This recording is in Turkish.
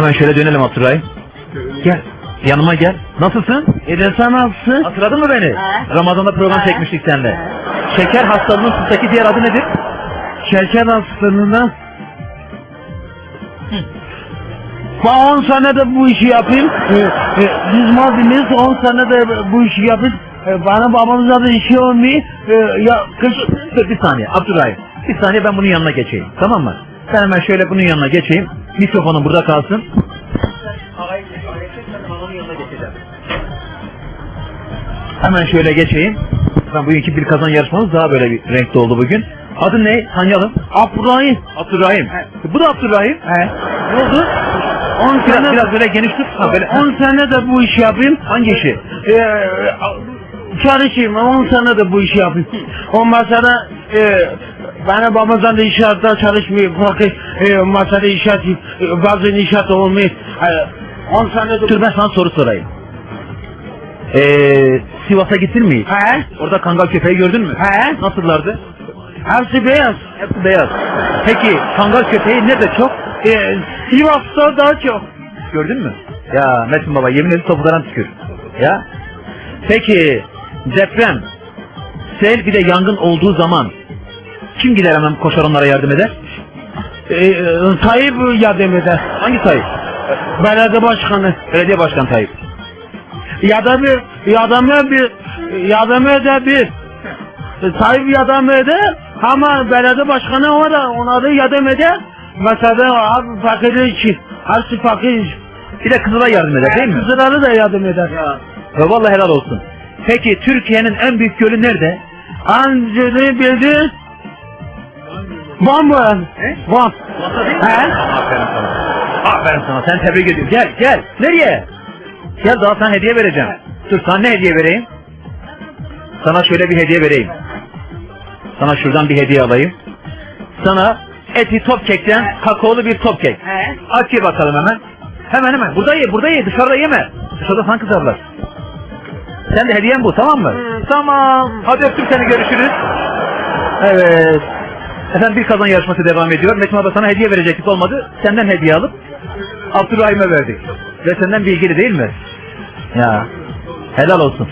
Hemen şöyle dönelim Abdurrahim. Gel. Yanıma gel. Nasılsın? E de sen nasılsın? Hatırladın mı beni? He. Ramazan'da program He. çekmiştik seninle. Şeker hastalığının tıptaki diğer adı nedir? Şeker hastalığından. Ben 10 senedir bu işi yapayım. E, e, biz Mardin'iz 10 senedir bu işi yapayım. E, bana babamıza da işi olmuyor. E, ya kış... Dur bir saniye Abdurrahim. Bir saniye ben bunun yanına geçeyim. Tamam mı? Ben hemen şöyle bunun yanına geçeyim. Mikrofonum burada kalsın. Hemen şöyle geçeyim. Ben bugünkü bir kazan yarışmamız daha böyle bir renkli oldu bugün. Adın ne? Tanıyalım. Abdurrahim. Abdurrahim. Bu da Abdurrahim. He. Ne oldu? 10 Biraz, sene, biraz böyle geniş tut. Ha, böyle. 10 senedir bu işi yapayım. Hangi işi? E, çalışayım 10 senedir bu işi yapayım. O masada e, bana babamdan da inşaatta çalışmıyor. Bırakın e, masada inşaat, e, bazı inşaat olmuyor. E, 10 senedir... Dur ben sana soru sorayım. Ee, Sivas'a gittin mi? hiç? He? Orada kangal köpeği gördün mü? He? Nasıllardı? Hepsi beyaz. Hepsi beyaz. Peki kangal köpeği nerede çok? E, Sivas'ta daha çok. Gördün mü? Ya Metin Baba yemin ederim topudan tükür. Ya. Peki deprem, sel bir de yangın olduğu zaman kim gider hemen koşar onlara yardım eder? E, e, Tayyip yardım eder. Hangi Tayyip? Belediye başkanı. Belediye Başkanı Tayyip. Ya da bir yardım bir yardım eder bir. E, Tayyip yardım eder ama belediye başkanı o da ona da yardım eder. Mesela abi fakirler için. Hepsi fakir. Bir de Kızılay yardım eder değil mi? Kızları da yardım eder. Ve vallahi helal olsun. Peki Türkiye'nin en büyük gölü nerede? Ancını bildi. Van mı? He? Van. He? Aferin sana. Aferin sana. Sen tebrik ediyorum. Gel gel. Nereye? Gel daha sana hediye vereceğim. Dur sana ne hediye vereyim? Sana şöyle bir hediye vereyim. Sana şuradan bir hediye alayım. Sana eti top kekten kakaolu bir top kek. He? Aç ye bakalım hemen. Hemen hemen. Burada ye, burada ye. Dışarıda yeme. Dışarıda sana kızarlar. Sen de hediyen bu tamam mı? Tamam. Hadi öptüm seni görüşürüz. Evet. Efendim bir kazan yarışması devam ediyor. Metin abla sana hediye verecektik olmadı. Senden hediye alıp Abdurrahim'e verdik. Ve senden bilgili değil mi? Ya helal olsun.